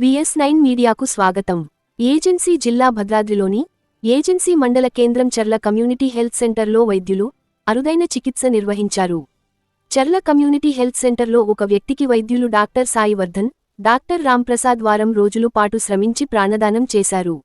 VS nine మీడియాకు స్వాగతం. Agency జిల్లా భద్రాద్రిలోని ఏజెన్సీ మండల కేంద్రం చర్ల కమ్యూనిటీ హెల్త్ సెంటర్లో వైద్యులు అరుదైన చికిత్స నిర్వహించారు. చర్ల కమ్యూనిటీ హెల్త్ సెంటర్లో ఒక వ్యక్తికి వైద్యులు డాక్టర్ సాయివర్ధన్ డాక్టర్ రాంప్రసాద్ వారం రోజులు పాటు శ్రమించి ప్రాణదానం చేశారు.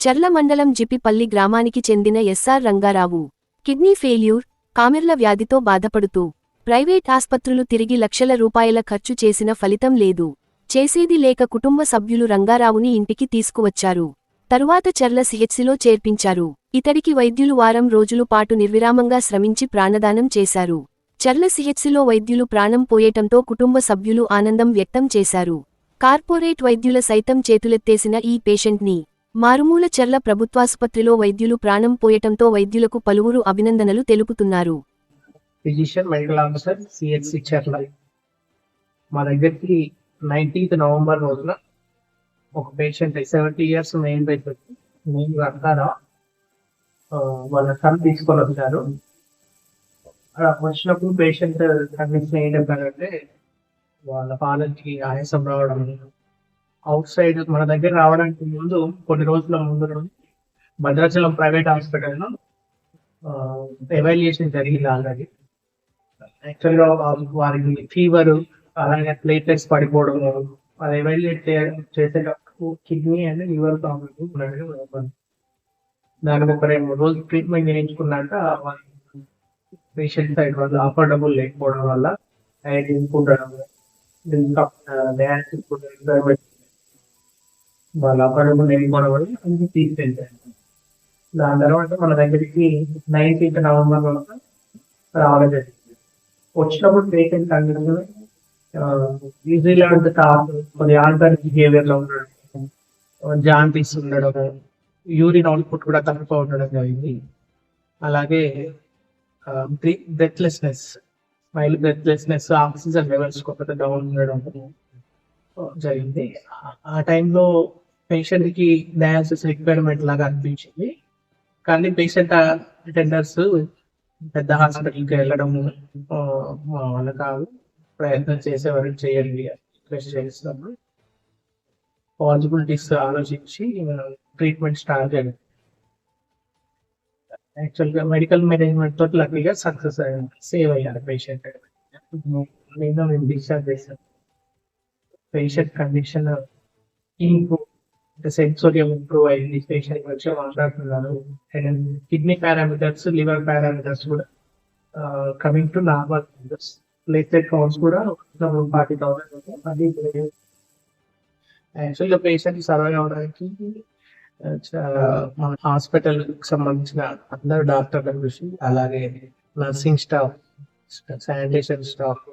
చర్ల మండలం జిపిపల్లి గ్రామానికి చెందిన ఎస్ఆర్ రంగారావు. కిడ్నీ ఫెయిల్యూర్ కామెర్ల వ్యాధితో బాధపడుతూ ప్రైవేట్ ఆస్పత్రులు తిరిగి లక్షల రూపాయల ఖర్చు చేసిన ఫలితం లేదు. చేసేది లేక కుటుంబ సభ్యులు రంగారావుని ఇంటికి తీసుకువచ్చారు. తరువాత చర్ల సిహెచ్సిలో చేర్పించారు. ఇతడికి వైద్యులు వారం రోజులు పాటు నిర్విరామంగా శ్రమించి ప్రాణదానం చేశారు. చర్ల సిహెచ్సిలో వైద్యులు ప్రాణం పోయేటంతో కుటుంబ సభ్యులు ఆనందం వ్యక్తం చేశారు. కార్పొరేట్ వైద్యుల సైతం చేతులెత్తేసిన ఈ పేషెంట్ని మారుమూల చర్ల ప్రభుత్వాసుపత్రిలో వైద్యులు ప్రాణం పోయటంతో వైద్యులకు పలువురు అభినందనలు తెలుపుతున్నారు. Physician medical officer CHC Charla మా దగ్గరికి నైన్టీన్త్ నవంబర్ రోజున ఒక patient seventy years main patient నేను అంటారా వాళ్ళ సన్ తీసుకొని వచ్చారు. అలా వచ్చినప్పుడు పేషెంట్ కండిషన్ ఏంటంటే వాళ్ళ పాలకి ఆయాసం రావడం అవుట్ సైడ్ మన దగ్గర రావడానికి ముందు కొన్ని రోజుల ముందు భద్రాచలం ప్రైవేట్ హాస్పిటల్లో ఎవాల్యుయేషన్ జరిగింది ఆల్రెడీ యాక్చువల్గా వారికి ఫీవర్ అలాగే ప్లేట్లెట్స్ పడిపోవడం అది ఎవాల్యుయేట్ చేసేటప్పుడు కిడ్నీ అండ్ లివర్ ప్రాబ్లమ్ దానికి ఒక రెండు రోజులు ట్రీట్మెంట్ చేయించుకున్నాక పేషెంట్ సైడ్ వల్ల అఫోర్డబుల్ లేకపోవడం వల్ల ఆయన ఉండడం డయాబెటిక్ వాళ్ళ అఫోర్డబుల్ లేకపోవడం వల్ల అన్ని తీసుకెళ్తారు. దాని తర్వాత మన దగ్గరికి నైన్టీన్త్ నవంబర్ వరకు రావడం జరిగింది. వచ్చినప్పుడు పేషెంట్ కండిషన్ న్యూజిలాండ్ ఉంటే టాప్ కొద్ది ఆల్టర్ బిహేవియర్లో ఉండడం జాంటీస్ ఉండడం యూరిన్ అవుట్పుట్ కూడా తక్కువ ఉండడం జరిగింది. అలాగే breathlessness mild breathlessness oxygen levels కొంత డౌన్ ఉండడం జరిగింది. ఆ టైంలో పేషెంట్కి డయాలసిస్ రిక్వైర్మెంట్ లాగా అనిపించింది. కానీ పేషెంట్ అటెండర్స్ పెద్ద హాస్పిటల్కి వెళ్ళడం ఆ, వల్ల కాదు. ప్రయత్నం చేసే చేయండి రిక్వెస్ట్ చేస్తున్నాము. పాసిబిలిటీస్ ఆలోచించి ట్రీట్మెంట్ స్టార్ట్ చేయండి. యాక్చువల్గా మెడికల్ మేనేజ్మెంట్ తోటి లక్కీగా సక్సెస్ సేవ్ అయ్యారు పేషెంట్. నేను నేను డిశ్చార్జ్ చేశాను. Patient condition improve sensorium improve అయింది పేషెంట్ వచ్చి మాట్లాడుతున్నారు. And kidney parameters liver parameters కూడా coming to normal platelet counts కూడా ఫార్టీ థౌసండ్ అది యాక్చువల్గా పేషెంట్ సర్వే అవడానికి మన హాస్పిటల్ సంబంధించిన అందరు డాక్టర్ల కృషి అలాగే నర్సింగ్ స్టాఫ్ శానిటేషన్ స్టాఫ్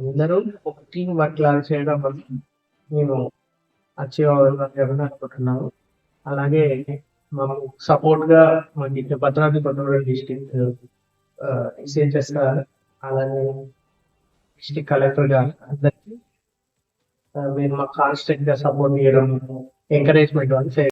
అందరూ ఒక టీం వర్క్ లాగా చేయడం వల్ల మేము అచీవ్ అవ్వాలని అనుకుంటున్నాము. అలాగే మనం సపోర్ట్గా మనకి ఇక్కడ భద్రాద్రి కొత్తగూడెం డిస్ట్రిక్ట్ సిహెచ్ఎస్ అలాగే డిస్ట్రిక్ట్ కలెక్టర్ గారు అందరికి మీరు మాకు కాన్స్టెంట్గా సపోర్ట్ చేయడం ఎంకరేజ్మెంట్ అని